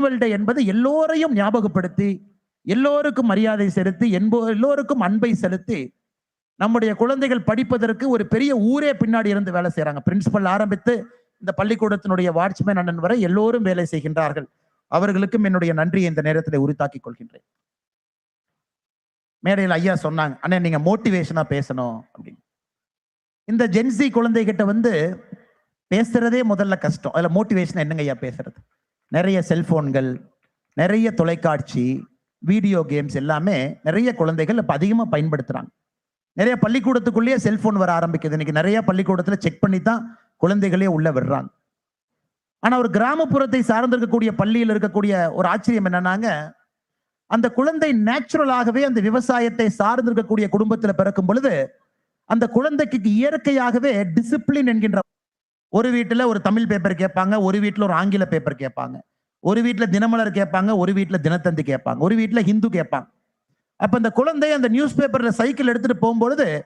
Annual day என்பது எல்லோரையும் ஞாபகப்படுத்தி எல்லோருக்கும் மரியாதை செலுத்தி என்போ எல்லோருக்கும் அன்பை செலுத்தி நம்முடைய குழந்தைகள் படிப்பதற்கு ஒரு பெரிய ஊரே பின்னாடி இருந்து வேலை செய்கிறாங்க பிரின்சிபல் ஆரம்பித்து இந்த பள்ளிக்கூடத்தினுடைய வாட்ச்மேன் அண்ணன் வரை எல்லோரும் வேலை செய்கின்றார்கள். அவர்களுக்கும் என்னுடைய நன்றியை இந்த நேரத்தில் உரித்தாக்கிக் கொள்கின்றேன். மேடையில் ஐயா சொன்னாங்க அண்ணே நீங்க மோட்டிவேஷனா பேசணும் அப்படின்னு. இந்த ஜென்சி குழந்தைகிட்ட வந்து பேசுறதே முதல்ல கஷ்டம். அதுல மோட்டிவேஷன் என்னங்க ஐயா பேசுறது? நிறைய செல்போன்கள் நிறைய தொலைக்காட்சி வீடியோ கேம்ஸ் எல்லாமே நிறைய குழந்தைகள் இப்போ அதிகமாக பயன்படுத்துறாங்க. நிறைய பள்ளிக்கூடத்துக்குள்ளேயே செல்போன் வர ஆரம்பிக்குது. இன்னைக்கு நிறைய பள்ளிக்கூடத்துல செக் பண்ணி தான் குழந்தைகளே உள்ளே விடுறாங்க. ஆனால் ஒரு கிராமப்புறத்தை சார்ந்திருக்கக்கூடிய பள்ளியில் இருக்கக்கூடிய ஒரு ஆச்சரியம் என்னன்னாங்க அந்த குழந்தை நேச்சுரலாகவே அந்த விவசாயத்தை சார்ந்திருக்கக்கூடிய குடும்பத்தில் பிறக்கும் பொழுது அந்த குழந்தைக்கு இயற்கையாகவே டிசிப்ளின் என்கின்ற ஒரு வீட்டில் ஒரு தமிழ் பேப்பர் கேட்பாங்க ஒரு வீட்டில் ஒரு ஆங்கில பேப்பர் கேட்பாங்க. ஒரு வீட்டில் தினமலர் கேட்பாங்க ஒரு வீட்டில் தினத்தந்தி கேட்பாங்க. ஒரு வீட்டில் ஹிந்து கேட்பாங்க. அப்போ அந்த குழந்தை அந்த நியூஸ் பேப்பரில் சைக்கிள் எடுத்துகிட்டு போகும்பொழுது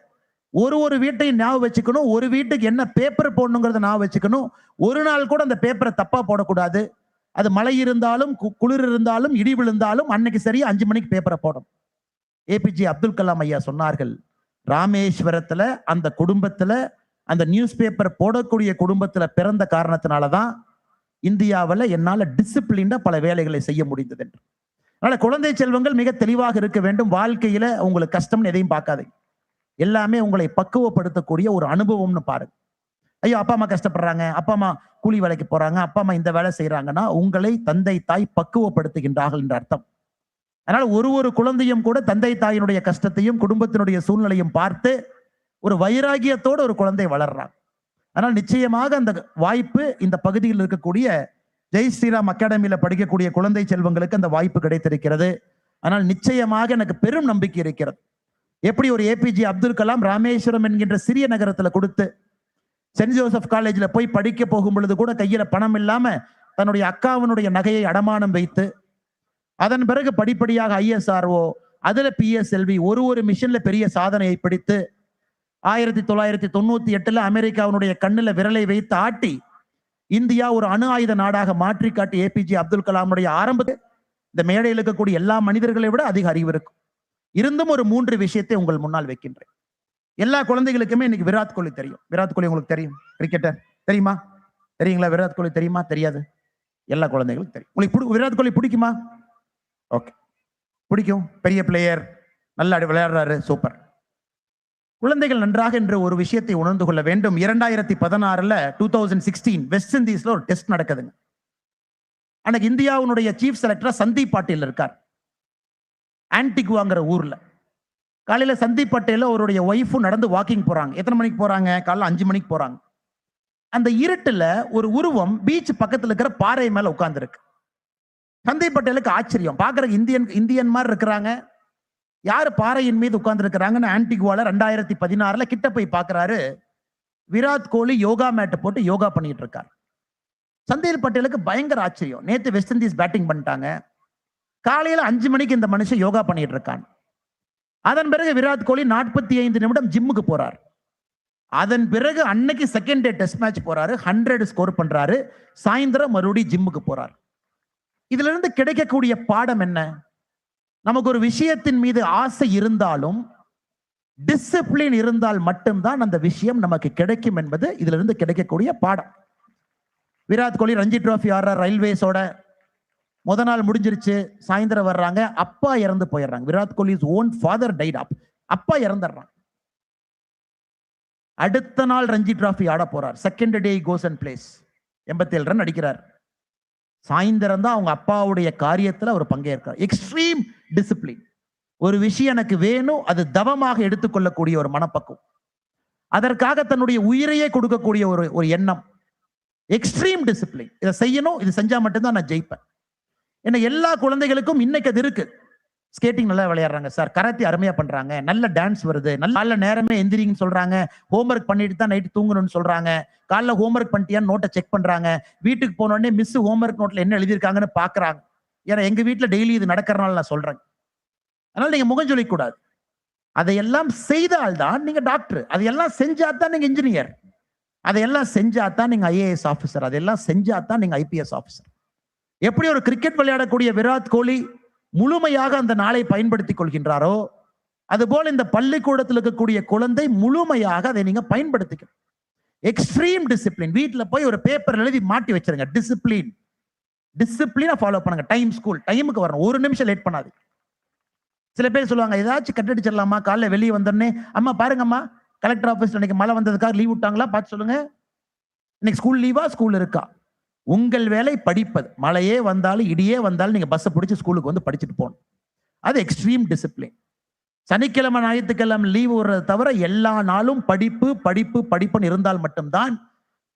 ஒரு ஒரு வீட்டையும் ஞாபகம் வச்சுக்கணும். ஒரு வீட்டுக்கு என்ன பேப்பர் போடணுங்கிறத ஞாபகம் வச்சுக்கணும். ஒரு நாள் கூட அந்த பேப்பரை தப்பாக போடக்கூடாது. அது மழை இருந்தாலும் கு- குளிர் இருந்தாலும் இடி விழுந்தாலும் அன்னைக்கு சரியா அஞ்சு மணிக்கு பேப்பரை போடும் ஏபிஜே அப்துல் கலாம் ஐயா சொன்னார்கள் ராமேஸ்வரத்தில் அந்த குடும்பத்தில் அந்த நியூஸ் பேப்பர் போடக்கூடிய குடும்பத்துல பிறந்த காரணத்தினாலதான் இந்தியாவில் என்னால டிசிப்ளின்டா பல வேலைகளை செய்ய முடிந்தது என்று. அதனால குழந்தை செல்வங்கள் மிக தெளிவாக இருக்க வேண்டும். வாழ்க்கையில உங்களுக்கு கஷ்டம்னு எதையும் பார்க்காதீங்க. எல்லாமே உங்களை பக்குவப்படுத்தக்கூடிய ஒரு அனுபவம்னு பாருங்க. ஐயோ அப்பா அம்மா கஷ்டப்படுறாங்க. அப்பா அம்மா கூலி வேலைக்கு போறாங்க. அப்பா அம்மா இந்த வேலை செய்யறாங்கன்னா உங்களை தந்தை தாய் பக்குவப்படுத்துகின்றார்கள் என்ற அர்த்தம். அதனால ஒரு ஒரு குழந்தையும் கூட தந்தை தாயினுடைய கஷ்டத்தையும் குடும்பத்தினுடைய சூழ்நிலையும் பார்த்து ஒரு வைராகியத்தோடு ஒரு குழந்தை வளர்றான். ஆனால் நிச்சயமாக அந்த வாய்ப்பு இந்த பகுதியில் இருக்கக்கூடிய ஜெய் ஸ்ரீராம் அகாடமியில படிக்கக்கூடிய குழந்தை செல்வங்களுக்கு அந்த வாய்ப்பு கிடைத்திருக்கிறது. ஆனால் நிச்சயமாக எனக்கு பெரும் நம்பிக்கை இருக்கிறது. எப்படி ஒரு ஏபிஜே அப்துல் கலாம் ராமேஸ்வரம் என்கின்ற சிறிய நகரத்துல கொடுத்து சென்ட் ஜோசப் காலேஜில் போய் படிக்க போகும் பொழுது கூட கையில் பணம் இல்லாமல் தன்னுடைய அக்காவினுடைய நகையை அடமானம் வைத்து அதன் பிறகு படிப்படியாக ஐஎஸ்ஆர்ஓ அதில் பிஎஸ்எல்வி ஒரு ஒரு மிஷினில் பெரிய சாதனையை பிடித்து ஆயிரத்தி தொள்ளாயிரத்தி தொண்ணூத்தி எட்டுல அமெரிக்காவினுடைய கண்ணுல விரலை வைத்து ஆட்டி இந்தியா ஒரு அணு ஆயுத நாடாக மாற்றி காட்டி ஏபிஜே அப்துல் கலாமுடைய ஆரம்பத்தில் இந்த மேடையில் இருக்கக்கூடிய எல்லா மனிதர்களை விட அதிக அறிவு இருக்கும். இருந்தும் ஒரு மூன்று விஷயத்தை உங்கள் முன்னால் வைக்கின்றேன். எல்லா குழந்தைகளுக்குமே இன்னைக்கு விராட் கோலி தெரியும். விராட் கோலி உங்களுக்கு தெரியும். கிரிக்கெட்டர் தெரியுமா? தெரியுங்களா? விராட் கோலி தெரியுமா? தெரியாது. எல்லா குழந்தைகளுக்கும் தெரியும். உங்களுக்கு விராட் கோலி பிடிக்குமா? ஓகே. பிடிக்கும். பெரிய பிளேயர் நல்லா விளையாடுறாரு. சூப்பர். குழந்தைகள் நன்றாக என்ற ஒரு விஷயத்தை உணர்ந்து கொள்ள வேண்டும். இரண்டாயிரத்தி பதினாறுல டூ தௌசண்ட் சிக்ஸ்டீன் வெஸ்ட் இண்டீஸ்ல ஒரு டெஸ்ட் நடக்குதுங்க. அன்னைக்கு இந்தியாவுடைய சீஃப் செலக்டரா சந்தீப் பாட்டீல் இருக்கார். ஆன்டிகுவாங்கிற ஊர்ல. காலையில சந்தீப் பட்டேல அவருடைய ஒய்ஃபும் நடந்து வாக்கிங் போறாங்க. எத்தனை மணிக்கு போறாங்க? காலைல அஞ்சு மணிக்கு போறாங்க. அந்த இருட்டுல ஒரு உருவம் பீச் பக்கத்துல இருக்கிற பாறை மேல உட்கார்ந்துருக்கு. சந்தீப் பட்டேலுக்கு ஆச்சரியம். பாக்குறதுக்கு இந்தியன் இந்தியன் மாதிரி இருக்கிறாங்க. யாரு பாறையின் மீது உட்கார்ந்துருக்கிறாங்கன்னு ஆன்டிகுவால ரெண்டாயிரத்தி பதினாறுல கிட்ட போய் பார்க்கறாரு. விராட் கோலி யோகா மேட்டை போட்டு யோகா பண்ணிட்டு இருக்காரு. சந்தீர் பட்டேலுக்கு பயங்கர ஆச்சரியம். நேத்து வெஸ்ட் இண்டீஸ் பேட்டிங் பண்ணிட்டாங்க. காலையில அஞ்சு மணிக்கு இந்த மனுஷன் யோகா பண்ணிட்டு இருக்கான். அதன் பிறகு விராட் கோலி நாற்பத்தி ஐந்து நிமிடம் ஜிம்முக்கு போறார். அதன் பிறகு அன்னைக்கு செகண்ட் டே டெஸ்ட் மேட்ச் போறாரு. ஹண்ட்ரட் ஸ்கோர் பண்றாரு. சாயந்தரம் மறுபடியும் ஜிம்முக்கு போறார். இதுல இருந்து கிடைக்கக்கூடிய பாடம் என்ன? நமக்கு ஒரு விஷயத்தின் மீது ஆசை இருந்தாலும் டிசிப்ளின் இருந்தால் மட்டும்தான் அந்த விஷயம் நமக்கு கிடைக்கும் என்பது இதுல இருந்து கிடைக்கக்கூடிய பாடம். விராட் கோலி ரஞ்சி டிராஃபி ஆடுற ரயில்வேஸோட முத நாள் முடிஞ்சிருச்சு சாயந்தரம் வர்றாங்க அப்பா இறந்து போயிடுறாங்க. Virat Kohli's own father died up அப்பா இறந்துடுறான். அடுத்த நாள் ரஞ்சி டிராஃபி ஆட போறார். Second day goes and plays எண்பத்தி ஏழு ரன் அடிக்கிறார். சாயந்தரம் தான் அவங்க அப்பாவுடைய காரியத்தில் அவர் பங்கேற்கிறார். எக்ஸ்ட்ரீம் டிசிப்ளின் ஒரு விஷயம் எனக்கு வேணும் அது தவமாக எடுத்துக்கொள்ளக்கூடிய ஒரு மனப்பக்குவம். அதற்காக தன்னுடைய உயிரையே கொடுக்கக்கூடிய ஒரு ஒரு எண்ணம். எக்ஸ்ட்ரீம் டிசிப்ளின் இதை செய்யணும் இது செஞ்சா மட்டும்தான் நான் ஜெயிப்பேன். ஏன்னா எல்லா குழந்தைகளுக்கும் இன்னைக்கு அது இருக்குது ஸ்கேட்டிங் நல்லா விளையாடுறாங்க சார் கராத்தி அருமையா பண்றாங்க. நல்ல டான்ஸ் வருது. நல்ல நல்ல நேரமே எந்திரிங்கன்னு சொல்றாங்க. ஹோம்ஒர்க் பண்ணிட்டு தான் நைட்டு தூங்கணும்னு சொல்றாங்க. காலைல ஹோம்ஒர்க் பண்ணிட்டியான்னு நோட்டை செக் பண்றாங்க. வீட்டுக்கு போனோடனே மிஸ் ஹோம்ஒர்க் நோட்டில் என்ன எழுதியிருக்காங்கன்னு பாக்குறாங்க. ஏன்னா எங்க வீட்டில் டெய்லி இது நடக்கிறனால நான் சொல்றேன். அதனால நீங்க முகம் சொல்லிக்கூடாது அதையெல்லாம் செய்தால்தான் நீங்க டாக்டர் அதையெல்லாம் செஞ்சாதான் நீங்க இன்ஜினியர் அதையெல்லாம் செஞ்சாதான் நீங்க ஐஏஎஸ் ஆஃபீஸர் அதெல்லாம் செஞ்சாதான் நீங்க ஐபிஎஸ் ஆஃபீஸர் எப்படி ஒரு கிரிக்கெட் விளையாடக்கூடிய விராட் கோலி முழுமையாக அந்த நாளை பயன்படுத்திக் கொள்கின்றாரோ? அதுபோல் இந்த பள்ளிக்கூடத்தில் இருக்கக்கூடிய குழந்தை முழுமையாக அதை நீங்க பயன்படுத்திக்கணும். எக்ஸ்ட்ரீம் டிசிப்ளின் வீட்டில் போய் ஒரு பேப்பர் எழுதி மாட்டி வச்சிருங்க. டிசிப்ளின் டிசிப்ளினை ஃபாலோ பண்ணுங்க. டைம் ஸ்கூல் டைமுக்கு வரணும். ஒரு நிமிஷம் லேட் பண்ணாது சில பேர் சொல்லுவாங்க ஏதாச்சும் கட்டடிச்சிடலாமா காலைல வெளியே வந்தோடனே அம்மா பாருங்கம்மா. கலெக்டர் ஆஃபீஸ் இன்னைக்கு மழை வந்ததுக்காக லீவ் விட்டாங்களா? பார்த்து சொல்லுங்க. இன்னைக்கு ஸ்கூல் லீவா ஸ்கூல் இருக்கா? உங்கள் வேலை படிப்பது. மழையே வந்தாலும் இடியே வந்தாலும் நீங்கள் பஸ்ஸை பிடிச்சி ஸ்கூலுக்கு வந்து படிச்சுட்டு போகணும். அது எக்ஸ்ட்ரீம் டிசிப்ளின் சனிக்கிழமை ஞாயிற்றுக்கிழமை லீவ் விடுறதை தவிர எல்லா நாளும் படிப்பு படிப்பு படிப்புன்னு இருந்தால் மட்டும்தான்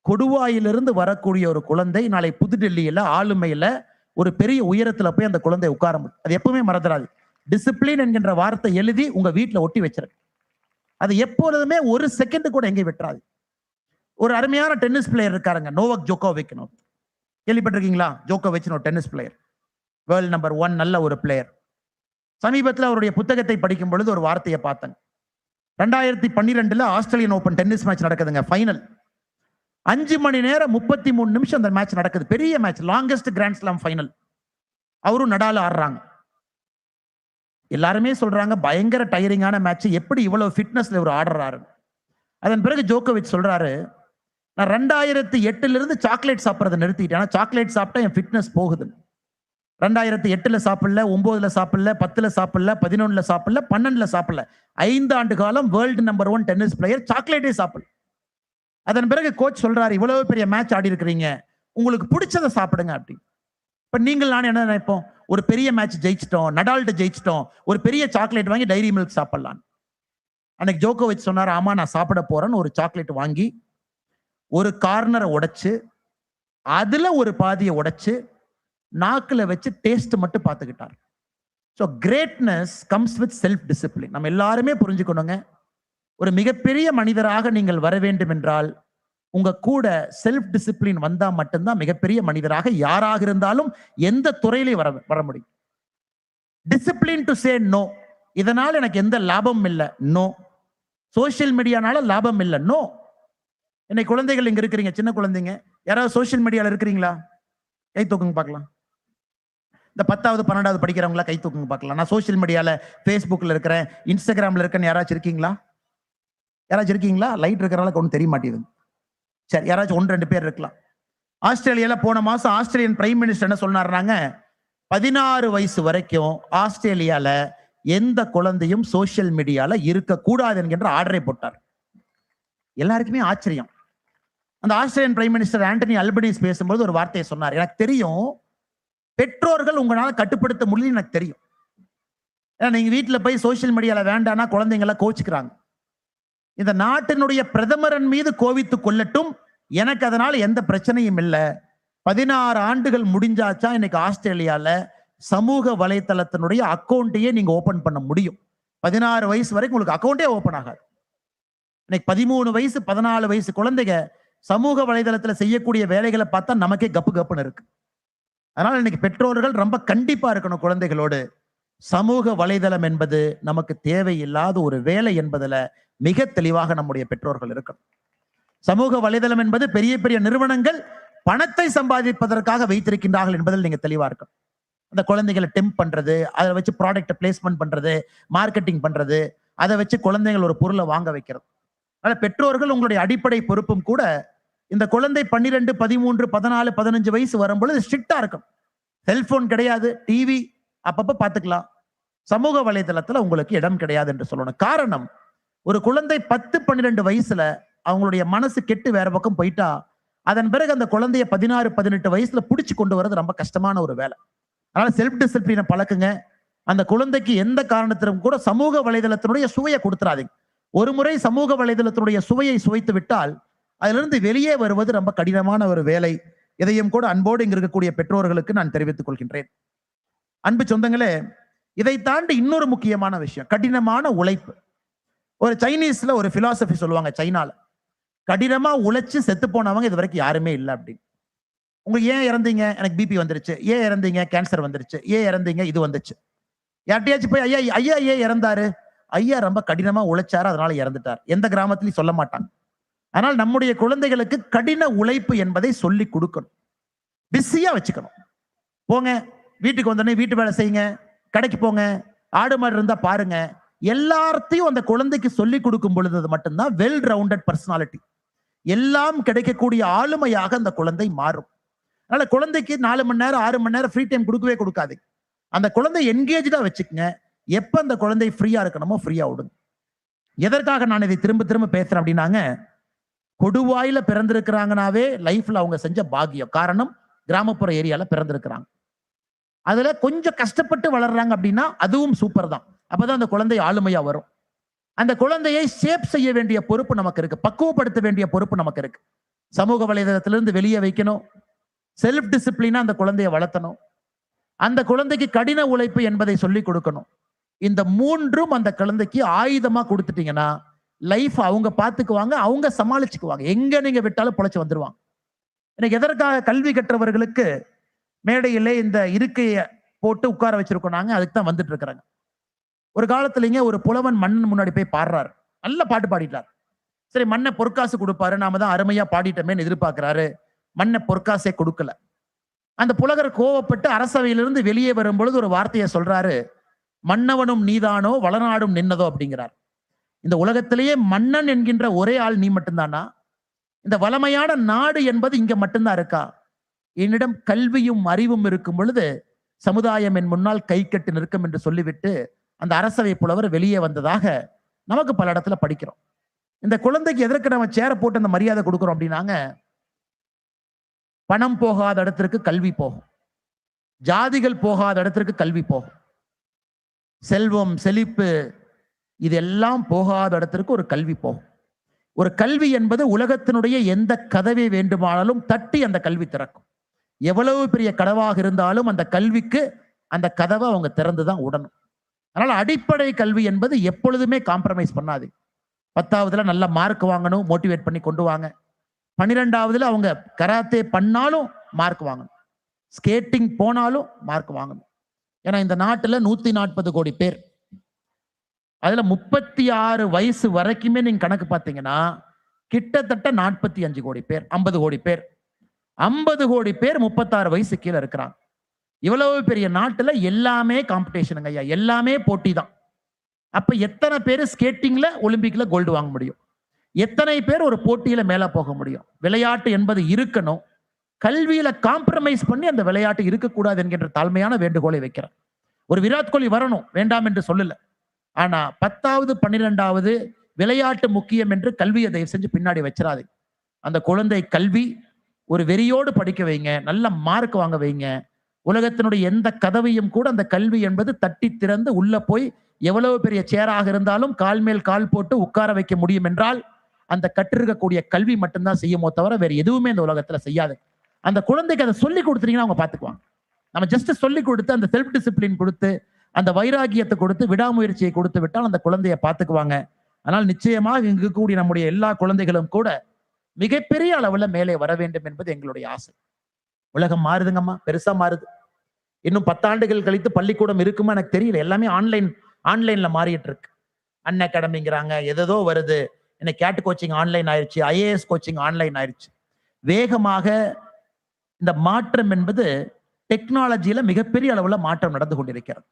கொடுவாயிலிருந்து வரக்கூடிய ஒரு குழந்தை நாளை புதுடெல்லியில் ஆளுமையில் ஒரு பெரிய உயரத்தில் போய் அந்த குழந்தை உட்கார முடியும். அது எப்பவுமே மறந்துடாது. டிசிப்ளின் என்கின்ற வார்த்தை எழுதி உங்கள் வீட்டில் ஒட்டி வச்சிருங்க. அது எப்பொழுதுமே ஒரு செகண்ட் கூட எங்கேயும் விட்டுறாது. ஒரு அருமையான டென்னிஸ் பிளேயர் இருக்காருங்க நோவக் வைக்கணும் கேள்விப்பட்டிருக்கீங்களா? ஜோக்கோவிச்னு ஒரு tennis player. World number one நல்ல ஒரு பிளேயர். சமீபத்தில் அவருடைய புத்தகத்தை படிக்கும் பொழுது ஒரு வார்த்தையை பார்த்தேன். ரெண்டாயிரத்தி பன்னிரெண்டுல ஆஸ்திரேலியன் ஓபன் டென்னிஸ் மேட்ச் நடக்குதுங்க ஃபைனல். அஞ்சு மணி நேரம் முப்பத்தி மூணு நிமிஷம் அந்த மேட்ச் நடக்குது. பெரிய match longest grand slam final. அவரும் நடால ஆடுறாங்க. எல்லாருமே சொல்றாங்க பயங்கர டயரிங்கான மேட்ச். எப்படி இவ்வளவு ஃபிட்னஸ்ல இவர் ஆடுறாரு அதன் பிறகு ஜோக்கோவிச் சொல்றாரு நான் ரெண்டாயிரத்தி எட்டுல இருந்து சாக்லேட் சாப்பிட்றதை நிறுத்திட்டேன். ஆனால் சாக்லேட் சாப்பிட்டா என் ஃபிட்னஸ் போகுது. ரெண்டாயிரத்தி எட்டுல சாப்பிடல ஒன்பதுல சாப்பிடல பத்துல சாப்பிடல பதினொன்னுல சாப்பிடல பன்னெண்டுல சாப்பிடல. ஐந்து ஆண்டு காலம் world number one tennis player சாக்லேட்டே சாப்பிடல. அதன் பிறகு கோச் சொல்றாரு இவ்வளவு பெரிய மேட்ச் ஆடி இருக்கிறீங்க. உங்களுக்கு பிடிச்சதை சாப்பிடுங்க அப்படின்னு. இப்ப நீங்கள் நான் என்ன நினைப்போம்? ஒரு பெரிய மேட்ச் ஜெயிச்சிட்டோம் நடால்ட்ட ஜெயிச்சிட்டோம் ஒரு பெரிய சாக்லேட் வாங்கி டைரி மில்க் சாப்பிடலாம் அன்னைக்கு வச்சு சொன்னார் ஆமா நான் சாப்பிட போறேன்னு ஒரு சாக்லேட் வாங்கி ஒரு கார்னரை உடைச்சு அதுல ஒரு பாதியை உடைச்சு நாக்கில் வச்சு டேஸ்ட் மட்டும் பார்த்துக்கிட்டார். So greatness comes with self discipline நம்ம எல்லாருமே புரிஞ்சுக்கணுங்க. ஒரு மிகப்பெரிய மனிதராக நீங்கள் வர வேண்டும் என்றால் உங்க கூட செல்ஃப் டிசிப்ளின் வந்தா மட்டும்தான் மிகப்பெரிய மனிதராக யாராக இருந்தாலும் எந்த துறையிலையும் வர வர முடியும். டிசிப்ளின் டு சே நோ இதனால் எனக்கு எந்த லாபமும் இல்லை. நோ சோஷியல் மீடியானால லாபம் இல்லை. நோ இன்னைக்கு குழந்தைகள் இங்க இருக்கிறீங்க சின்ன குழந்தைங்க. யாராவது சோஷியல் மீடியால இருக்கிறீங்களா? கை தூக்குங்க பார்க்கலாம். இந்த பத்தாவது பன்னெண்டாவது படிக்கிறவங்களா கை தூக்குங்க பார்க்கலாம். நான் சோஷியல் மீடியால ஃபேஸ்புக்கில் இருக்கிறேன் இன்ஸ்டாகிராம்ல இருக்கேன்னு யாராச்சும் இருக்கீங்களா? யாராச்சும் இருக்கீங்களா? லைட் இருக்கிறனால ஒன்றும் தெரிய மாட்டேங்குது. சரி யாராச்சும் ஒன்று ரெண்டு பேர் இருக்கலாம். ஆஸ்திரேலியால போன மாசம் ஆஸ்திரேலியன் பிரைம் மினிஸ்டர் என்ன சொன்னாருனாங்க பதினாறு வயசு வரைக்கும் ஆஸ்திரேலியால எந்த குழந்தையும் சோஷியல் மீடியால இருக்கக்கூடாது என்கின்ற ஆர்டரை போட்டார். எல்லாருக்குமே ஆச்சரியம். அந்த Australian prime minister Anthony Albanese பேசும்போது ஒரு வார்த்தையை சொன்னார். எனக்கு தெரியும் பெற்றோர்கள் உங்களால் கட்டுப்படுத்த முடியும் எனக்கு தெரியும். ஏன்னா நீங்க வீட்டில் போய் சோஷியல் மீடியாவில் வேண்டாம்னா குழந்தைங்கள கோச்சுக்கிறாங்க இந்த நாட்டினுடைய பிரதமரன் மீது கோவித்து கொள்ளட்டும். எனக்கு அதனால் எந்த பிரச்சனையும் இல்லை. பதினாறு ஆண்டுகள் முடிஞ்சாச்சா இன்னைக்கு ஆஸ்திரேலியாவில் சமூக வலைத்தளத்தினுடைய அக்கௌண்ட்டையே நீங்கள் ஓப்பன் பண்ண முடியும். பதினாறு வயசு வரைக்கும் உங்களுக்கு அக்கௌண்ட்டே ஓப்பன் ஆகாது. இன்னைக்கு பதிமூணு வயசு பதினாலு வயசு குழந்தைங்க சமூக வலைதளத்துல செய்யக்கூடிய வேலைகளை பார்த்தா நமக்கே கப்பு கப்புன்னு இருக்கு. அதனால இன்னைக்கு பெற்றோர்கள் ரொம்ப கண்டிப்பா இருக்கணும் குழந்தைகளோடு. சமூக வலைதளம் என்பது நமக்கு தேவையில்லாத ஒரு வேலை என்பதுல மிக தெளிவாக நம்முடைய பெற்றோர்கள் இருக்கணும். சமூக வலைதளம் என்பது பெரிய பெரிய நிறுவனங்கள் பணத்தை சம்பாதிப்பதற்காக வைத்திருக்கின்றார்கள் என்பதில் நீங்க தெளிவா இருக்கணும். அந்த குழந்தைகளை டெம்ப் பண்றது அதை வச்சு ப்ராடக்ட்டை பிளேஸ்மெண்ட் பண்றது மார்க்கெட்டிங் பண்றது அதை வச்சு குழந்தைகள் ஒரு பொருளை வாங்க வைக்கிறது. அதனால பெற்றோர்கள் உங்களுடைய அடிப்படை பொறுப்பும் கூட இந்த குழந்தை பன்னிரெண்டு பதிமூன்று பதினாலு பதினஞ்சு வயசு வரும்பொழுது ஸ்ட்ரிக்டா இருக்கும். செல்போன் கிடையாது டிவி அப்பப்போ பார்த்துக்கலாம். சமூக வலைதளத்தில் உங்களுக்கு இடம் கிடையாது என்று சொல்லணும். காரணம் ஒரு குழந்தை பத்து பன்னிரெண்டு வயசுல அவங்களுடைய மனசு கெட்டு வேற பக்கம் போயிட்டா அதன் பிறகு அந்த குழந்தைய பதினாறு பதினெட்டு வயசுல பிடிச்சி கொண்டு வர்றது ரொம்ப கஷ்டமான ஒரு வேலை. அதனால செல்ஃப் டிசிப்ளினை பழக்குங்க. அந்த குழந்தைக்கு எந்த காரணத்திலும் கூட சமூக வலைதளத்தினுடைய சுவையை கொடுத்துறாதீங்க. ஒரு முறை சமூக வலைதளத்தினுடைய சுவையை சுவைத்து விட்டால் அதிலிருந்து வெளியே வருவது ரொம்ப கடினமான ஒரு வேலை. இதையும் கூட அன்போடு இங்க இருக்கக்கூடிய பெற்றோர்களுக்கு நான் தெரிவித்துக் கொள்கின்றேன். அன்பு சொந்தங்களே இதை தாண்டி இன்னொரு முக்கியமான விஷயம் கடினமான உழைப்பு. ஒரு சைனீஸ்ல ஒரு பிலாசபி சொல்லுவாங்க சைனால கடினமா உழைச்சு செத்து போனவங்க இது வரைக்கும் யாருமே இல்லை அப்படின்னு. உங்களுக்கு ஏன் இறந்தீங்க? எனக்கு பிபி வந்துருச்சு. ஏன் இறந்தீங்க? கேன்சர் வந்துருச்சு. ஏன் இறந்தீங்க? இது வந்துச்சு. யார்ட்டையாச்சும் போய் ஐயா ஐயா ஏன் இறந்தாரு? ஐயா ரொம்ப கடினமா உழைச்சாரு அதனால இறந்துட்டார். எந்த கிராமத்திலையும் சொல்ல மாட்டாங்க. ஆனால் நம்முடைய குழந்தைகளுக்கு கடின உழைப்பு என்பதை சொல்லி கொடுக்கணும். பிஸியா வச்சுக்கணும். போங்க வீட்டுக்கு வந்தோடனே வீட்டு வேலை செய்யுங்க கடைக்கு போங்க ஆடு மாடு இருந்தா பாருங்க. எல்லாத்தையும் அந்த குழந்தைக்கு சொல்லி கொடுக்கும் பொழுது மட்டும்தான் வெல் ரவுண்டட் பர்சனாலிட்டி எல்லாம் கிடைக்கக்கூடிய ஆளுமையாக அந்த குழந்தை மாறும். அதனால குழந்தைக்கு நாலு மணி நேரம் ஆறு மணி நேரம் ஃப்ரீ டைம் கொடுக்கவே கொடுக்காது அந்த குழந்தை என்கேஜா வச்சுக்கங்க. எப்ப அந்த குழந்தை ஃப்ரீயா இருக்கணுமோ ஃப்ரீயா விடுங்க எதற்காக நான் இதை திரும்ப திரும்ப பேசுறேன் அப்படின்னாங்க கொடுவாயில பிறந்திருக்கிறாங்கனாவே லைஃப்ல அவங்க செஞ்ச பாக்கியம். காரணம் கிராமப்புற ஏரியால பிறந்திருக்கிறாங்க. அதுல கொஞ்சம் கஷ்டப்பட்டு வளர்றாங்க அப்படின்னா அதுவும் சூப்பர் தான். அப்பதான் அந்த குழந்தை ஆளுமையா வரும். அந்த குழந்தையை ஷேப் செய்ய வேண்டிய பொறுப்பு நமக்கு இருக்கு. பக்குவப்படுத்த வேண்டிய பொறுப்பு நமக்கு இருக்கு. சமூக வலைதளத்திலிருந்து வெளியே வைக்கணும். செல்ஃப் டிசிப்ளினா அந்த குழந்தையை வளர்த்தணும். அந்த குழந்தைக்கு கடின உழைப்பு என்பதை சொல்லிக் கொடுக்கணும். இந்த மூன்றும் அந்த குழந்தைக்கு ஆயுதமா கொடுத்துட்டீங்கன்னா லைஃப் அவங்க பார்த்துக்குவாங்க அவங்க சமாளிச்சுக்குவாங்க. எங்க நீங்க விட்டாலும் பொழைச்சு வந்துருவாங்க. எனக்கு எதற்காக கல்வி கற்றவர்களுக்கு மேடையிலே இந்த இருக்கையை போட்டு உட்கார வச்சிருக்கோம் நாங்க? அதுக்கு தான் வந்துட்டு இருக்கிறாங்க. ஒரு காலத்துலங்க ஒரு புலவன் மண்ணன் முன்னாடி போய் பாடுறாரு. நல்ல பாட்டு பாடிட்டார். சரி மண்ணை பொற்காசு கொடுப்பாரு. நாம தான் அருமையா பாடிட்டோமேன்னு எதிர்பார்க்கிறாரு. மண்ணை பொற்காசே கொடுக்கல. அந்த புலகர் கோவப்பட்டு அரசவையிலிருந்து வெளியே வரும் பொழுது ஒரு வார்த்தையை சொல்றாரு. மன்னவனும் நீதானோ வளநாடும் நின்னதோ அப்படிங்கிறார். இந்த உலகத்திலேயே மன்னன் என்கின்ற ஒரே ஆள் நீ மட்டும்தானா? இந்த வளமையான நாடு என்பது இங்க மட்டும்தான் இருக்கா? என்னிடம் கல்வியும் அறிவும் இருக்கும் பொழுது சமுதாயம் என் முன்னால் கை கட்டி நிற்கும் என்று சொல்லிவிட்டு அந்த அரசவை புலவர் வெளியே வந்ததாக நமக்கு பல இடத்துல படிக்கிறோம். இந்த குழந்தைக்கு எதற்கு நம்ம சேர போட்டு அந்த மரியாதை கொடுக்குறோம் அப்படின்னாங்க பணம் போகாத இடத்திற்கு கல்வி போகும். ஜாதிகள் போகாத இடத்திற்கு கல்வி போகும். செல்வம் செழிப்பு இதெல்லாம் போகாத இடத்திற்கு ஒரு கல்வி போகும். ஒரு கல்வி என்பது உலகத்தினுடைய எந்த கதவை வேண்டுமானாலும் தட்டி அந்த கல்வி திறக்கும். எவ்வளவு பெரிய கதவாக இருந்தாலும் அந்த கல்விக்கு அந்த கதவை அவங்க திறந்து தான் விடணும். அதனால் அடிப்படை கல்வி என்பது எப்பொழுதுமே காம்ப்ரமைஸ் பண்ணாது. பத்தாவதுல நல்ல மார்க் வாங்கணும் மோட்டிவேட் பண்ணி கொண்டு வாங்க. பன்னிரெண்டாவதுல அவங்க கராத்தே பண்ணாலும் மார்க் வாங்கணும். ஸ்கேட்டிங் போனாலும் மார்க் வாங்கணும். ஏன்னா இந்த நாட்டுல நூத்தி நாற்பது கோடி பேர். அதுல முப்பத்தி ஆறு வயசு வரைக்குமே நீங்க கணக்கு பார்த்தீங்கன்னா கிட்டத்தட்ட நாற்பத்தி அஞ்சு கோடி பேர் ஐம்பது கோடி பேர். ஐம்பது கோடி பேர் முப்பத்தாறு வயசு கீழே இருக்கிறாங்க. இவ்வளவு பெரிய நாட்டுல எல்லாமே காம்படிஷனுங்க ஐயா. எல்லாமே போட்டி தான். அப்ப எத்தனை பேர் ஸ்கேட்டிங்ல ஒலிம்பிக்ல கோல்டு வாங்க முடியும்? எத்தனை பேர் ஒரு போட்டியில மேல போக முடியும்? விளையாட்டு என்பது இருக்கணும். கல்வியில காம்ப்ரமைஸ் பண்ணி அந்த விளையாட்டு இருக்கக்கூடாது என்கின்ற தாழ்மையான வேண்டுகோளை வைக்கிறேன். ஒரு விராட் கோலி வரணும் வேண்டாம் என்று சொல்லல. ஆனா பத்தாவது பன்னிரெண்டாவது விளையாட்டு முக்கியம் என்று கல்வியை தயவு செஞ்சு பின்னாடி வச்சிடாது அந்த குழந்தை கல்வி ஒரு வெறியோடு படிக்க வைங்க நல்ல மார்க் வாங்க வைங்க. உலகத்தினுடைய எந்த கதவையும் கூட அந்த கல்வி என்பது தட்டி திறந்து உள்ள போய் எவ்வளவு பெரிய சேராக இருந்தாலும் கால் மேல் கால் போட்டு உட்கார வைக்க முடியும் என்றால் அந்த கற்றிருக்கக்கூடிய கல்வி மட்டும்தான் செய்யுமோ தவிர வேறு எதுவுமே இந்த உலகத்துல செய்யாது. அந்த குழந்தைக்கு அதை சொல்லி கொடுத்துட்டீங்கன்னா அவங்க பார்த்துக்குவாங்க. நம்ம ஜஸ்ட் சொல்லி கொடுத்து அந்த செல்ஃப் டிசிப்ளின் கொடுத்து அந்த வைராகியத்தை கொடுத்து விடாமுயற்சியை கொடுத்து விட்டால் அந்த குழந்தைய பார்த்துக்குவாங்க. ஆனால் நிச்சயமாக இங்கு கூடிய நம்முடைய எல்லா குழந்தைகளும் கூட மிகப்பெரிய அளவில் மேலே வர வேண்டும் என்பது எங்களுடைய ஆசை. உலகம் மாறுதுங்கம்மா பெருசா மாறுது. இன்னும் பத்தாண்டுகள் கழித்து பள்ளிக்கூடம் இருக்குமா எனக்கு தெரியல. எல்லாமே ஆன்லைன் ஆன்லைன்ல மாறிட்டு இருக்கு. அன் அகாடமிங்கிறாங்க எதோ வருது. என்ன கேட் கோச்சிங் ஆன்லைன் ஆயிடுச்சு ஐஏஎஸ் கோச்சிங் ஆன்லைன் ஆயிடுச்சு வேகமாக இந்த மாற்றம் என்பது டெக்னாலஜியில மிகப்பெரிய அளவுல மாற்றம் நடந்து கொண்டிருக்கிறது.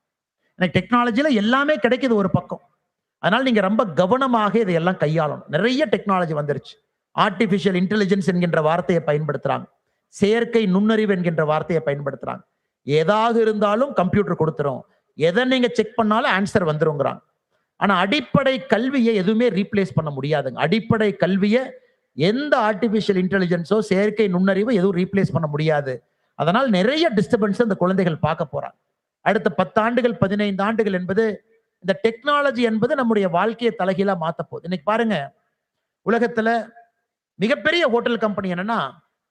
எனக்கு டெக்னாலஜியில எல்லாமே கிடைக்குது ஒரு பக்கம். அதனால நீங்க ரொம்ப கவனமாக இதையெல்லாம் கையாளணும். நிறைய டெக்னாலஜி வந்துருச்சு. ஆர்டிபிஷியல் இன்டெலிஜென்ஸ் என்கின்ற வார்த்தையை பயன்படுத்துறாங்க. செயற்கை நுண்ணறிவு என்கின்ற வார்த்தையை பயன்படுத்துறாங்க. ஏதாக இருந்தாலும் கம்ப்யூட்டர் கொடுத்துரும். எதை நீங்க செக் பண்ணாலும் ஆன்சர் வந்துருங்கிறாங்க. ஆனா அடிப்படை கல்வியை எதுவுமே ரீப்ளேஸ் பண்ண முடியாதுங்க. அடிப்படை கல்வியை எந்த ஆர்டிபிஷியல் இன்டெலிஜென்ஸோ செயற்கை நுண்ணறிவு எதுவும் ரீப்ளேஸ் பண்ண முடியாது. அதனால் நிறைய டிஸ்டர்பன்ஸ் அந்த குழந்தைகள் பார்க்க போறாங்க. அடுத்த பத்து ஆண்டுகள் பதினைந்து ஆண்டுகள் என்பது இந்த டெக்னாலஜி என்பது நம்முடைய வாழ்க்கையை தலைகீழா மாத்த போகுது. இன்னைக்கு பாருங்க உலகத்துல மிகப்பெரிய ஹோட்டல் கம்பெனி என்னன்னா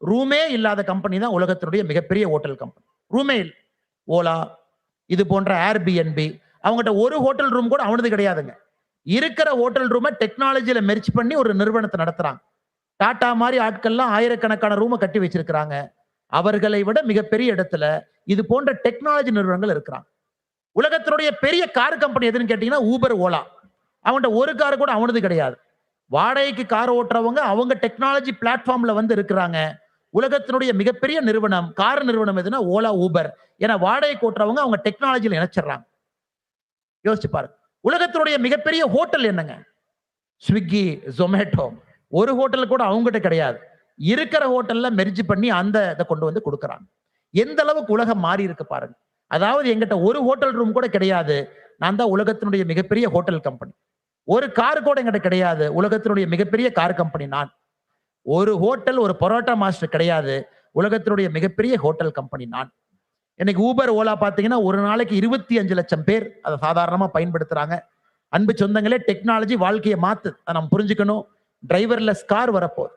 ரூமே இல்லாத கம்பெனி தான் உலகத்தினுடைய மிகப்பெரிய ஹோட்டல் கம்பெனி ரூமே ஓலா இது போன்ற ஏர்பிஎன்பி அவங்ககிட்ட ஒரு ஹோட்டல் ரூம் கூட அவனது கிடையாதுங்க. இருக்கிற ஹோட்டல் ரூமை டெக்னாலஜியில மெர்ச் பண்ணி ஒரு நிறுவனத்தை நடத்துறாங்க. டாடா மாதிரி ஆட்கள்லாம் ஆயிரக்கணக்கான ரூமை கட்டி வச்சிருக்கிறாங்க. அவர்களை விட மிகப்பெரிய இடத்துல இது போன்ற டெக்னாலஜி நிறுவனங்கள் இருக்கிறாங்க. உலகத்தினுடைய பெரிய கார் கம்பெனி எதுன்னு கேட்டீங்கன்னா ஊபர் ஓலா. அவன்கிட்ட ஒரு கார் கூட அவனது கிடையாது. வாடகைக்கு கார் ஓட்டுறவங்க அவங்க டெக்னாலஜி பிளாட்ஃபார்ம்ல வந்து இருக்கிறாங்க. உலகத்தினுடைய மிகப்பெரிய நிறுவனம் கார் நிறுவனம் எதுனா ஓலா ஊபர். ஏன்னா வாடகை ஓட்டுறவங்க அவங்க டெக்னாலஜியில் இணைச்சிடுறாங்க. யோசிச்சு பாருங்க. உலகத்தினுடைய மிகப்பெரிய ஹோட்டல் என்னங்க? ஸ்விக்கி ஜொமேட்டோ. ஒரு ஹோட்டல் கூட அவங்ககிட்ட கிடையாது. இருக்கிற ஹோட்டல்ல மெரிஜ் பண்ணி அந்த இதை கொண்டு வந்து கொடுக்குறாங்க. எந்த அளவுக்கு உலகம் மாறி இருக்கு பாருங்க. அதாவது எங்கிட்ட ஒரு ஹோட்டல் ரூம் கூட கிடையாது. நான் தான் உலகத்தினுடைய மிகப்பெரிய ஹோட்டல் கம்பெனி ஒரு கார் கூட எங்கிட்ட கிடையாது. உலகத்தினுடைய மிகப்பெரிய கார் கம்பெனி நான். ஒரு ஹோட்டல் ஒரு பரோட்டா மாஸ்டர் கிடையாது. உலகத்தினுடைய மிகப்பெரிய ஹோட்டல் கம்பெனி நான். இன்னைக்கு ஊபர் ஓலா பார்த்தீங்கன்னா ஒரு நாளைக்கு இருபத்தி அஞ்சு லட்சம் பேர் அதை சாதாரணமாக பயன்படுத்துறாங்க. அன்பு சொந்தங்களே டெக்னாலஜி வாழ்க்கையை மாத்து அதை நம்ம புரிஞ்சுக்கணும். டிரைவர்லெஸ் கார் வரப்போகுது.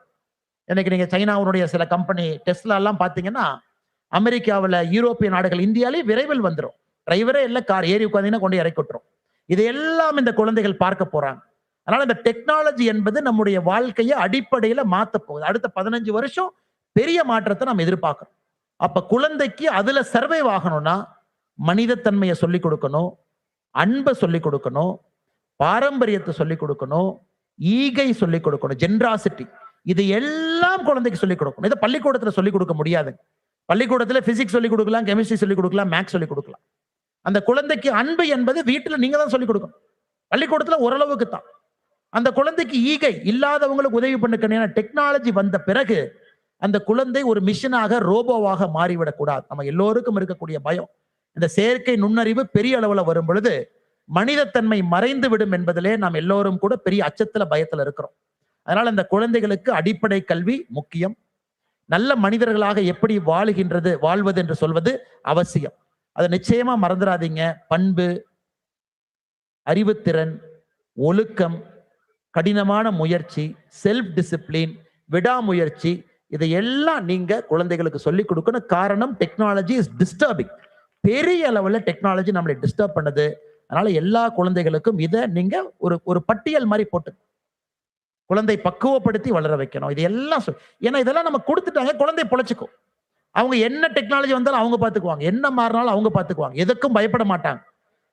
இன்னைக்கு நீங்கள் சைனாவுடைய சில கம்பெனி டெஸ்ட்லாம் பார்த்தீங்கன்னா அமெரிக்காவில் யூரோப்பிய நாடுகள் இந்தியாலே விரைவில் வந்துடும் டிரைவரே இல்லை கார் ஏறி உட்காந்தீங்கன்னா கொண்டு இறக்கி விட்டுரும். இது எல்லாம் இந்த குழந்தைகள் பார்க்க போகிறாங்க அதனால் இந்த டெக்னாலஜி என்பது நம்முடைய வாழ்க்கையை அடிப்படையில் மாற்ற போகுது. அடுத்த பதினஞ்சு வருஷம் பெரிய மாற்றத்தை நம்ம எதிர்பார்க்கணும். அப்போ குழந்தைக்கு அதில் சர்வைவ் ஆகணும்னா மனிதத்தன்மையை சொல்லிக் கொடுக்கணும் அன்பை சொல்லிக் கொடுக்கணும் பாரம்பரியத்தை சொல்லிக் கொடுக்கணும் ஈகை சொல்லிக் கொடுக்கணும் ஜென்ராசிட்டி இது எல்லாம் குழந்தைக்கு சொல்லிக் கொடுக்கணும். இதை பள்ளிக்கூடத்துல சொல்லிக் கொடுக்க முடியாது. பள்ளிக்கூடத்துல பிசிக்ஸ் சொல்லிக் கொடுக்கலாம் கெமிஸ்ட்ரி சொல்லிக் கொடுக்கலாம் மேக்ஸ் சொல்லிக் கொடுக்கலாம். அந்த குழந்தைக்கு அன்பு என்பது வீட்டில் நீங்க தான் சொல்லிக் கொடுக்கணும். பள்ளிக்கூடத்துல ஓரளவுக்கு தான். அந்த குழந்தைக்கு ஈகை இல்லாதவங்களுக்கு உதவி பண்ணுக்கணும் ஏன்னா டெக்னாலஜி வந்த பிறகு அந்த குழந்தை ஒரு மிஷினாக ரோபோவாக மாறிவிடக்கூடாது நம்ம எல்லோருக்கும் இருக்கக்கூடிய பயம். இந்த செயற்கை நுண்ணறிவு பெரிய அளவுல வரும் பொழுது மனிதத்தன்மை மறைந்து விடும் என்பதிலே நாம் எல்லோரும் கூட பெரிய அச்சத்துல பயத்துல இருக்கிறோம். அதனால இந்த குழந்தைகளுக்கு அடிப்படை கல்வி முக்கியம். நல்ல மனிதர்களாக எப்படி வாழுகின்றது வாழ்வது என்று சொல்வது அவசியம். அதை நிச்சயமா மறந்துடாதீங்க. பண்பு அறிவுத்திறன் ஒழுக்கம் கடினமான முயற்சி செல்ஃப் டிசிப்ளின் விடாமுயற்சி இதையெல்லாம் நீங்க குழந்தைகளுக்கு சொல்லிக் கொடுக்கணும். காரணம் டெக்னாலஜி இஸ் டிஸ்டர்பிங் பெரிய அளவில் டெக்னாலஜி நம்மளை டிஸ்டர்ப் பண்ணுது. அதனால எல்லா குழந்தைகளுக்கும் இதை நீங்க ஒரு ஒரு பட்டியல் மாதிரி போட்டு குழந்தை பக்குவப்படுத்தி வளர வைக்கணும். இது எல்லாம் சொல் ஏன்னா இதெல்லாம் நம்ம கொடுத்துட்டாங்க குழந்தை பொழைச்சிக்கும் அவங்க என்ன டெக்னாலஜி வந்தாலும் அவங்க பார்த்துக்குவாங்க என்ன மாறினாலும் அவங்க பார்த்துக்குவாங்க எதுக்கும் பயப்பட மாட்டாங்க.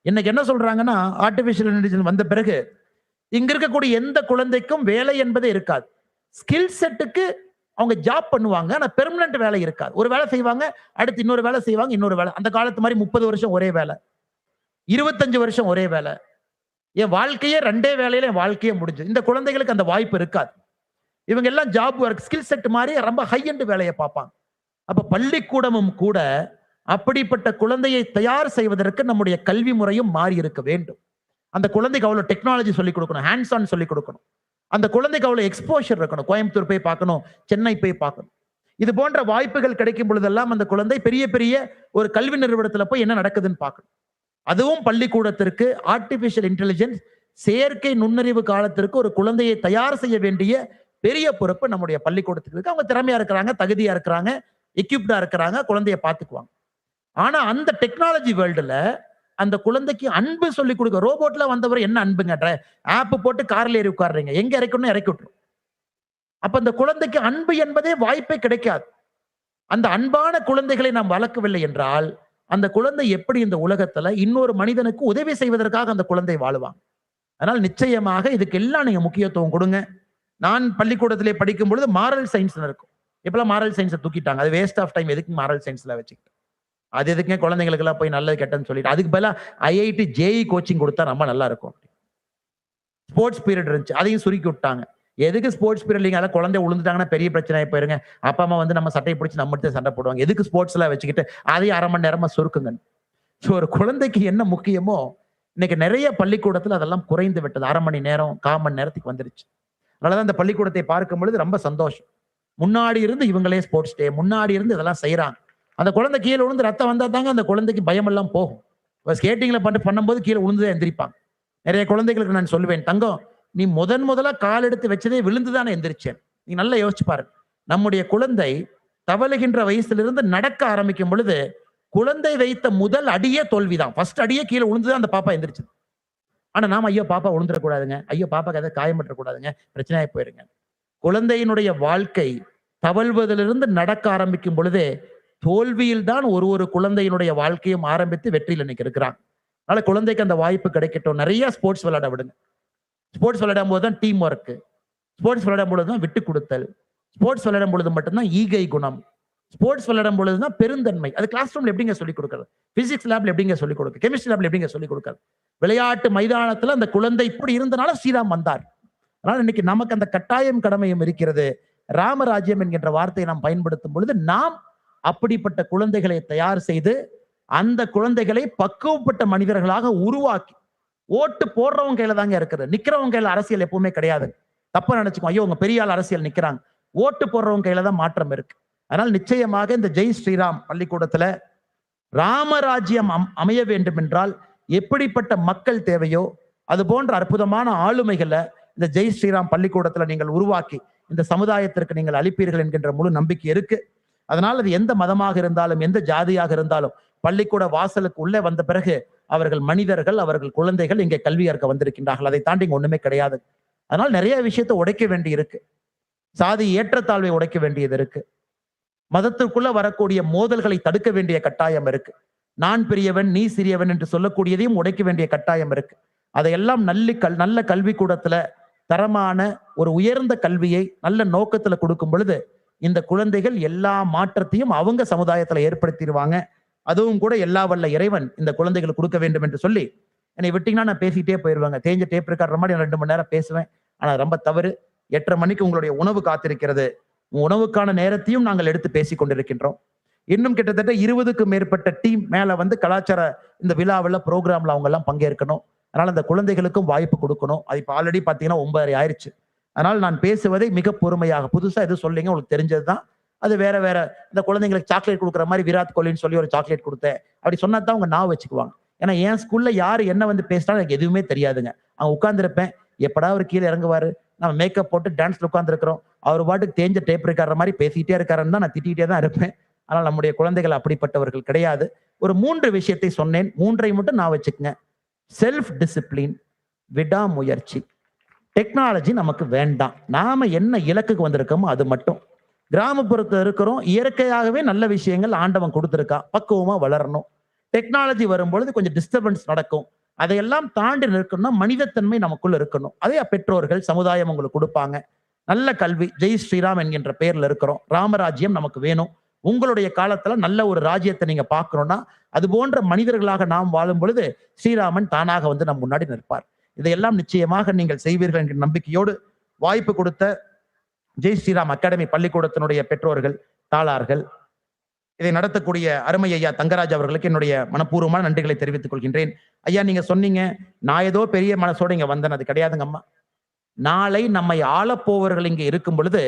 இன்னைக்கு என்ன சொல்றாங்கன்னா ஆர்டிபிஷியல் இன்டெலிஜென்ஸ் வந்த பிறகு இங்க இருக்கக்கூடிய எந்த குழந்தைக்கும் வேலை என்பதே இருக்காது. ஸ்கில் செட்டுக்கு அவங்க ஜாப் பண்ணுவாங்க ஆனால் பெர்மனன்ட் வேலை இருக்காது. ஒரு வேலை செய்வாங்க அடுத்து இன்னொரு வேலை செய்வாங்க இன்னொரு வேலை. அந்த காலத்து மாதிரி முப்பது வருஷம் ஒரே வேலை. இருபத்தஞ்சு வருஷம் ஒரே வேலை. என் வாழ்க்கையே ரெண்டே வேலையில என் வாழ்க்கையே முடிஞ்சு இந்த குழந்தைகளுக்கு அந்த வாய்ப்பு இருக்காது. இவங்க எல்லாம் ஜாப் ஒர்க் ஸ்கில் செட் மாதிரி ரொம்ப ஹை எண்ட் வேலையை பார்ப்பாங்க. அப்ப பள்ளிக்கூடமும் கூட அப்படிப்பட்ட குழந்தையை தயார் செய்வதற்கு நம்முடைய கல்வி முறையும் மாறி இருக்க வேண்டும். அந்த குழந்தைக்கு அவ்வளவு டெக்னாலஜி சொல்லிக் கொடுக்கணும் ஹேண்ட்ஸ் ஆன் சொல்லிக் கொடுக்கணும். அந்த குழந்தைக்கு அவ்வளவு எக்ஸ்போஷர் இருக்கணும். கோயம்புத்தூர் போய் பார்க்கணும் சென்னை போய் பார்க்கணும். இது போன்ற வாய்ப்புகள் கிடைக்கும் பொழுதெல்லாம் அந்த குழந்தை பெரிய பெரிய ஒரு கல்வி நிறுவனத்துல போய் என்ன நடக்குதுன்னு பார்க்கணும். அதுவும் பள்ளிக்கூடத்திற்கு ஆர்டிபிஷியல் இன்டெலிஜென்ஸ் செயற்கை நுண்ணறிவு காலத்திற்கு ஒரு குழந்தையை தயார் செய்ய வேண்டிய பெரிய பொறுப்பு நம்முடைய பள்ளிக்கூடத்துக்கு இருக்கு. அவங்க திறமையா இருக்கிறாங்க தகுதியா இருக்கிறாங்க எக்யூப்டா இருக்கிறாங்க குழந்தைய பார்த்துக்குவாங்க. ஆனா அந்த டெக்னாலஜி வேர்ல்டுல அந்த குழந்தைக்கு அன்பு சொல்லி கொடுக்க ரோபோட்ல வந்தவர் என்ன அன்புங்க? ஆப் போட்டு கார்ல ஏறி உட்காடுறீங்க எங்க இறக்கணும் இறக்கி விட்டுரும். அப்ப அந்த குழந்தைக்கு அன்பு என்பதே வாய்ப்பே கிடைக்காது. அந்த அன்பான குழந்தைகளை நாம் வளர்க்கவில்லை என்றால் அந்த குழந்தை எப்படி இந்த உலகத்துல இன்னொரு மனிதனுக்கு உதவி செய்வதற்காக அந்த குழந்தை வாழுவாங்க அதனால் நிச்சயமாக இதுக்கு எல்லாம் நீங்க முக்கியத்துவம் கொடுங்க. நான் பள்ளிக்கூடத்திலே படிக்கும் பொழுது மாரல் சயின்ஸ் இருக்கும். இப்பெல்லாம் மாரல் சயின்ஸை தூக்கிட்டாங்க. அது வேஸ்ட் ஆஃப் டைம் எதுக்கு மாரல் சயின்ஸ்ல வச்சுக்கிட்டோம் அது எதுக்குங்க? குழந்தைங்களுக்கு எல்லாம் போய் நல்லது கெட்டன்னு சொல்லிட்டு. அதுக்கு பதிலாக ஐஐடி ஜேஇ கோச்சிங் கொடுத்தா ரொம்ப நல்லா இருக்கும். ஸ்போர்ட்ஸ் பீரியட் இருந்துச்சு. அதையும் சுருக்கி விட்டாங்க. எதுக்கு ஸ்போர்ட்ஸ் பீரியட் நீங்க குழந்தை விழுந்துட்டாங்கன்னா பெரிய பிரச்சனை போயிருங்க. அப்பா அம்மா வந்து நம்ம சட்டையை பிடிச்சி நம்ம சண்டை போடுவாங்க. எதுக்கு ஸ்போர்ட்ஸ் வச்சுக்கிட்டு அதையும் அரை மணி நேரமா சுருக்குங்க ஸோ ஒரு குழந்தைக்கு என்ன முக்கியமோ இன்னைக்கு நிறைய பள்ளிக்கூடத்துல அதெல்லாம் குறைந்து விட்டது. அரை மணி நேரம் கால் மணி நேரத்துக்கு வந்துருச்சு. அதனாலதான் அந்த பள்ளிக்கூடத்தை பார்க்கும் பொழுது ரொம்ப சந்தோஷம். முன்னாடி இருந்து இவங்களே ஸ்போர்ட்ஸ் டே முன்னாடி இருந்து இதெல்லாம் செய்யறாங்க அந்த குழந்தை கீழே விழுந்து ரத்தம் வந்தா தாங்க அந்த குழந்தைக்கு பயம் எல்லாம் போகும் ஸ்கேட்டிங்ல பண்ணி பண்ணும்போது கீழே விழுந்துதான் எந்திரிப்பாங்க. நிறைய குழந்தைகளுக்கு நான் சொல்லுவேன் தங்கம் நீ முதன் முதலா கால் எடுத்து வச்சதே விழுந்துதானே எந்திரிச்சேன். நீ நல்லா யோசிச்சு பாரு. நம்முடைய குழந்தை தவழுகின்ற வயசுலிருந்து நடக்க ஆரம்பிக்கும் பொழுது குழந்தை வைத்த முதல் அடியே தோல்விதான். ஃபர்ஸ்ட் அடியே கீழே விழுந்துதான் அந்த பாப்பா எந்திரிச்சு ஆனா நாம ஐயோ பாப்பா விழுந்துடக்கூடாதுங்க ஐயோ பாப்பாக்கு எதாவது காயப்பட்டுறக்கூடாதுங்க பிரச்சனையாக போயிருங்க. குழந்தையினுடைய வாழ்க்கை தவழ்வதிலிருந்து நடக்க ஆரம்பிக்கும் பொழுதே தோல்வியில் தான் ஒரு ஒரு குழந்தையினுடைய வாழ்க்கையும் ஆரம்பித்து வெற்றியில் இன்னைக்கு இருக்கிறான் அதனால குழந்தைக்கு அந்த வாய்ப்பு கிடைக்கட்டும். நிறைய ஸ்போர்ட்ஸ் விளையாட விடுங்க. ஸ்போர்ட்ஸ் விளையாடும் போது தான் டீம் ஒர்க்கு ஸ்போர்ட்ஸ் விளையாடும் பொழுது தான் விட்டு கொடுத்தல். ஸ்போர்ட்ஸ் விளையாடும் பொழுது மட்டும்தான் ஈகை குணம். ஸ்போர்ட்ஸ் விளையாடும் பொழுது தான் பெருந்தன்மை. அது கிளாஸ் ரூம்ல எப்படிங்க சொல்லிக் கொடுக்குறது? பிசிக்ஸ் லேப்ல எப்படிங்க சொல்லிக் கொடுக்கு? கெமிஸ்ட்ரி லேப்ல எப்படிங்க சொல்லிக் கொடுக்குறது? விளையாட்டு மைதானத்துல அந்த குழந்தை இப்படி இருந்தனால ஸ்ரீராம் வந்தார். அதனால இன்னைக்கு நமக்கு அந்த கட்டாயம் கடமையும் இருக்கிறது. ராமராஜ்யம் என்கின்ற வார்த்தையை நாம் பயன்படுத்தும் பொழுது நாம் அப்படிப்பட்ட குழந்தைகளை தயார் செய்து அந்த குழந்தைகளை பக்குவப்பட்ட மனிதர்களாக உருவாக்கி ஓட்டு போடுறவங்க கையில தாங்க இருக்குது. நிக்கிறவங்க கையில அரசியல் எப்பவுமே கிடையாது. தப்பா நினைச்சுக்கோ ஐயோ உங்க பெரிய ஆள் அரசியல் நிக்கிறாங்க. ஓட்டு போடுறவங்க கையில தான் மாற்றம் இருக்கு. அதனால் நிச்சயமாக இந்த ஜெய் ஸ்ரீராம் பள்ளிக்கூடத்துல ராமராஜ்யம் அம்- அமைய வேண்டும் என்றால் எப்படிப்பட்ட மக்கள் தேவையோ அது போன்ற அற்புதமான ஆளுமைகளை இந்த ஜெய் ஸ்ரீராம் பள்ளிக்கூடத்துல நீங்கள் உருவாக்கி இந்த சமுதாயத்திற்கு நீங்கள் அளிப்பீர்கள் என்கின்ற முழு நம்பிக்கை இருக்கு. அதனால் அது எந்த மதமாக இருந்தாலும் எந்த ஜாதியாக இருந்தாலும் பள்ளிக்கூட வாசலுக்கு உள்ளே வந்த பிறகு அவர்கள் மனிதர்கள் அவர்கள் குழந்தைகள் இங்கே கல்வி கற்க வந்திருக்கின்றார்கள். அதை தாண்டி ஒண்ணுமே கிடையாது. அதனால் நிறைய விஷயத்தை உடைக்க வேண்டி இருக்கு சாதி ஏற்றத்தாழ்வை உடைக்க வேண்டியது இருக்கு. மதத்திற்குள்ள வரக்கூடிய மோதல்களை தடுக்க வேண்டிய கட்டாயம் இருக்கு. நான் பெரியவன் நீ சிறியவன் என்று சொல்லக்கூடியதையும் உடைக்க வேண்டிய கட்டாயம் இருக்கு. அதையெல்லாம் நல்ல கல் நல்ல கல்விக்கூடத்துல தரமான ஒரு உயர்ந்த கல்வியை நல்ல நோக்கத்துல கொடுக்கும் பொழுது இந்த குழந்தைகள் எல்லா மாற்றத்தையும் அவங்க சமுதாயத்துல ஏற்படுத்திடுவாங்க. அதுவும் கூட எல்லா வல்ல இறைவன் இந்த குழந்தைகளுக்கு கொடுக்க வேண்டும் என்று சொல்லி என்னை விட்டீங்கன்னா நான் பேசிக்கிட்டே போயிடுவாங்க தேஞ்ச டேப் இருக்கார மாதிரி நான் ரெண்டு மணி நேரம் பேசுவேன். ஆனால் ரொம்ப தவறு. எட்டரை மணிக்கு உங்களுடைய உணவு காத்திருக்கிறது. உணவுக்கான நேரத்தையும் நாங்கள் எடுத்து பேசிக் கொண்டிருக்கின்றோம். இன்னும் கிட்டத்தட்ட இருபதுக்கும் மேற்பட்ட டீம் மேல வந்து கலாச்சார இந்த விழாவில் ப்ரோக்ராம்ல அவங்க எல்லாம் பங்கேற்கணும். அதனால அந்த குழந்தைகளுக்கும் வாய்ப்பு கொடுக்கணும். அது இப்போ ஆல்ரெடி பார்த்தீங்கன்னா ஒன்பதரை ஆயிடுச்சு அதனால் நான் பேசுவதை மிக பொறுமையாக புதுசாக எது சொல்லிங்க உங்களுக்கு தெரிஞ்சது தான் அது வேற வேற. இந்த குழந்தைங்களுக்கு சாக்லேட் கொடுக்குற மாதிரி விராட் கோலின்னு சொல்லி ஒரு சாக்லேட் கொடுத்தேன். அப்படி சொன்னா தான் அவங்க நான் வச்சுக்குவாங்க. ஏன்னா என் ஸ்கூல்ல யாரு என்ன வந்து பேசினாலும் எனக்கு எதுவுமே தெரியாதுங்க. அவங்க உட்காந்துருப்பேன் எப்படா அவர் கீழே இறங்குவாரு? நம்ம மேக்கப் போட்டு டான்ஸ்ல உட்காந்துருக்கிறோம் அவர் பாட்டுக்கு தேஞ்ச டேப் இருக்கார மாதிரி பேசிக்கிட்டே இருக்காருன்னு தான் நான் திட்டிகிட்டே தான் இருப்பேன். ஆனால் நம்முடைய குழந்தைகள் அப்படிப்பட்டவர்கள் கிடையாது. ஒரு மூன்று விஷயத்தை சொன்னேன். மூன்றை மட்டும் நான் வச்சுக்கங்க. செல்ஃப் டிசிப்ளின் விடாமுயற்சி. டெக்னாலஜி நமக்கு வேண்டாம். நாம என்ன இலக்குக்கு வந்திருக்கோமோ அது மட்டும். கிராமப்புறத்துல இருக்கிறோம் இயற்கையாகவே நல்ல விஷயங்கள் ஆண்டவன் கொடுத்துருக்கான் பக்குவமா வளரணும். டெக்னாலஜி வரும்பொழுது கொஞ்சம் டிஸ்டர்பன்ஸ் நடக்கும். அதையெல்லாம் தாண்டி நிற்கணும்னா மனிதத்தன்மை நமக்குள்ள இருக்கணும். அதே பெற்றோர்கள் சமுதாயம் உங்களுக்கு கொடுப்பாங்க. நல்ல கல்வி ஜெய் ஸ்ரீராம் என்கின்ற பெயர்ல இருக்கிறோம். ராமராஜ்யம் நமக்கு வேணும். உங்களுடைய காலத்துல நல்ல ஒரு ராஜ்யத்தை நீங்க பார்க்கணும்னா அது போன்ற மனிதர்களாக நாம் வாழும் பொழுது ஸ்ரீராமன் தானாக வந்து நம் முன்னாடி நிற்பார். இதையெல்லாம் நிச்சயமாக நீங்கள் செய்வீர்கள் என்கிற நம்பிக்கையோடு வாய்ப்பு கொடுத்த ஜெய் ஸ்ரீராம் அகாடமி பள்ளிக்கூடத்தினுடைய பெற்றோர்கள் தாளார்கள் இதை நடத்தக்கூடிய அருமை ஐயா தங்கராஜ் அவர்களுக்கு என்னுடைய மனப்பூர்வமான நன்றிகளை தெரிவித்துக் கொள்கின்றேன். ஐயா நீங்க சொன்னீங்க நான் ஏதோ பெரிய மனசோட இங்க வந்தேன் அது கிடையாதுங்க அம்மா. நாளை நம்மை ஆளப்போவர்கள் இங்கே இருக்கும் பொழுது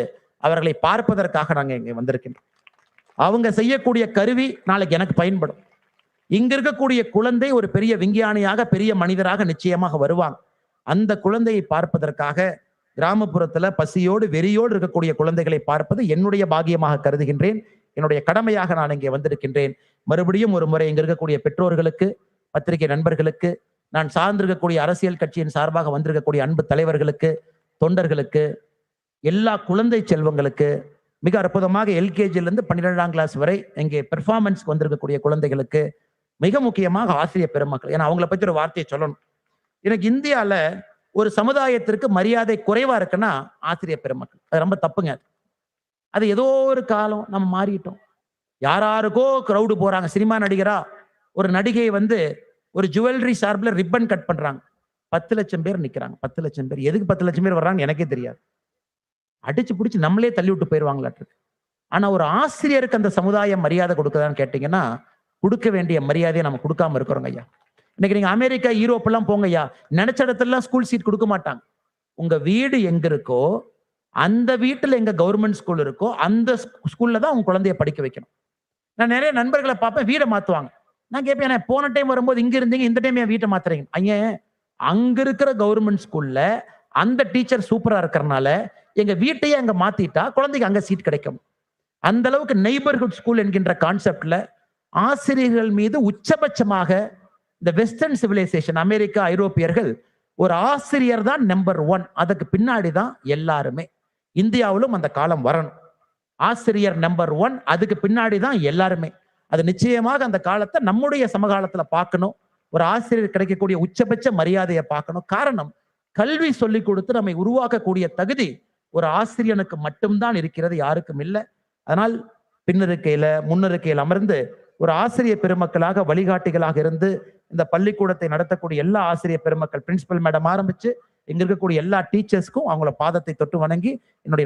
அவர்களை பார்ப்பதற்காக நாங்கள் இங்கே வந்திருக்கின்றோம். அவங்க செய்யக்கூடிய கருவி நாளைக்கு எனக்கு பயன்படும். இங்க இருக்கக்கூடிய குழந்தை ஒரு பெரிய விஞ்ஞானியாக பெரிய மனிதராக நிச்சயமாக வருவாங்க. அந்த குழந்தையை பார்ப்பதற்காக கிராமப்புறத்துல பசியோடு வெறியோடு இருக்கக்கூடிய குழந்தைகளை பார்ப்பது என்னுடைய பாக்கியமாக கருதுகின்றேன். என்னுடைய கடமையாக நான் இங்கே வந்திருக்கின்றேன். மறுபடியும் ஒரு முறை இங்க இருக்கக்கூடிய பெற்றோர்களுக்கு பத்திரிகை நண்பர்களுக்கு நான் சார்ந்திருக்கக்கூடிய அரசியல் கட்சியின் சார்பாக வந்திருக்கக்கூடிய அன்பு தலைவர்களுக்கு தொண்டர்களுக்கு எல்லா குழந்தை செல்வங்களுக்கு மிக அற்புதமாக எல்கேஜிலிருந்து பன்னிரெண்டாம் கிளாஸ் வரை இங்கே பெர்ஃபார்மன்ஸ்க்கு வந்திருக்கக்கூடிய குழந்தைகளுக்கு மிக முக்கியமாக ஆசிரியர் பெருமக்கள். ஏன்னா அவங்கள பற்றி ஒரு வார்த்தையை சொல்லணும். எனக்கு இந்தியாவில் ஒரு சமுதாயத்திற்கு மரியாதை குறைவா இருக்குன்னா ஆசிரியர் பெருமக்கள். அது ரொம்ப தப்புங்க அது. அது ஏதோ ஒரு காலம் நம்ம மாறிட்டோம். யாராருக்கோ க்ரௌடு போறாங்க. சினிமா நடிகரா ஒரு நடிகை வந்து ஒரு ஜுவல்லரி சார்பில் ரிப்பன் கட் பண்றாங்க. பத்து லட்சம் பேர் நிக்கிறாங்க. பத்து லட்சம் பேர். எதுக்கு பத்து லட்சம் பேர் வர்றாங்க எனக்கே தெரியாது. அடிச்சு பிடிச்சி நம்மளே தள்ளி விட்டு போயிடுவாங்களாட்டு ஆனா ஒரு ஆசிரியருக்கு அந்த சமுதாயம் மரியாதை கொடுக்குதான்னு கேட்டீங்கன்னா கொடுக்க வேண்டிய மரியாதையை நம்ம கொடுக்காம இருக்கிறோங்க ஐயா. இன்னைக்கு நீங்க அமெரிக்கா யூரோப் எல்லாம் போங்க நினைச்ச இடத்துல ஸ்கூல் சீட் கொடுக்க மாட்டாங்க. உங்க வீடு எங்க இருக்கோ அந்த வீட்டுல எங்க கவர்மெண்ட் ஸ்கூல் இருக்கோ அந்த ஸ்கூல்ல தான் உங்க குழந்தைய படிக்க வைக்கணும். நான் நிறைய நண்பர்களை பார்ப்பேன் வீடை மாத்துவாங்க. நான் கேட்பேன் "அண்ணே, போன டைம் வரும்போது இங்க இருந்தீங்க இந்த டைம் என் வீட்டை மாத்துறீங்க? ஐயன் அங்க இருக்கிற கவர்மெண்ட் ஸ்கூல்ல அந்த டீச்சர் சூப்பரா இருக்கிறனால எங்க வீட்டையே அங்க மாத்திட்டா குழந்தைக்கு அங்க சீட் கிடைக்கும். அந்த அளவுக்கு நெய்பர்ஹுட் ஸ்கூல் என்கின்ற கான்செப்ட்ல ஆசிரியர்கள் மீது உச்சபட்சமாக இந்த வெஸ்டர்ன் சிவிலைசேஷன் அமெரிக்கா ஐரோப்பியர்கள் ஒரு ஆசிரியர் தான் நம்பர் ஒன் அதுக்கு பின்னாடி தான் எல்லாருமே. இந்தியாவிலும் அந்த காலம் வரணும். ஆசிரியர் நம்பர் ஒன் அதுக்கு பின்னாடி தான் எல்லாருமே. அது நிச்சயமாக அந்த காலத்தை நம்முடைய சமகாலத்துல பார்க்கணும். ஒரு ஆசிரியர் கிடைக்கக்கூடிய உச்சபட்ச மரியாதையை பார்க்கணும். காரணம் கல்வி சொல்லி கொடுத்து நம்மை உருவாக்கக்கூடிய தகுதி ஒரு ஆசிரியனுக்கு மட்டும்தான் இருக்கிறது யாருக்கும் இல்லை. அதனால் பின்னிருக்கையில முன்னிருக்கையில் அமர்ந்து ஒரு ஆசிரியர் பெருமக்களாக வழிகாட்டிகளாக இருந்து இந்த பள்ளிக்கூடத்தை நடத்தக்கூடிய எல்லா ஆசிரியர் பெருமக்கள் பிரின்சிபல் மேடம் ஆரம்பிச்சு இங்க இருக்கக்கூடிய எல்லா டீச்சர்ஸ்க்கும் அவங்கள பாதத்தை தொட்டு வணங்கி என்னுடைய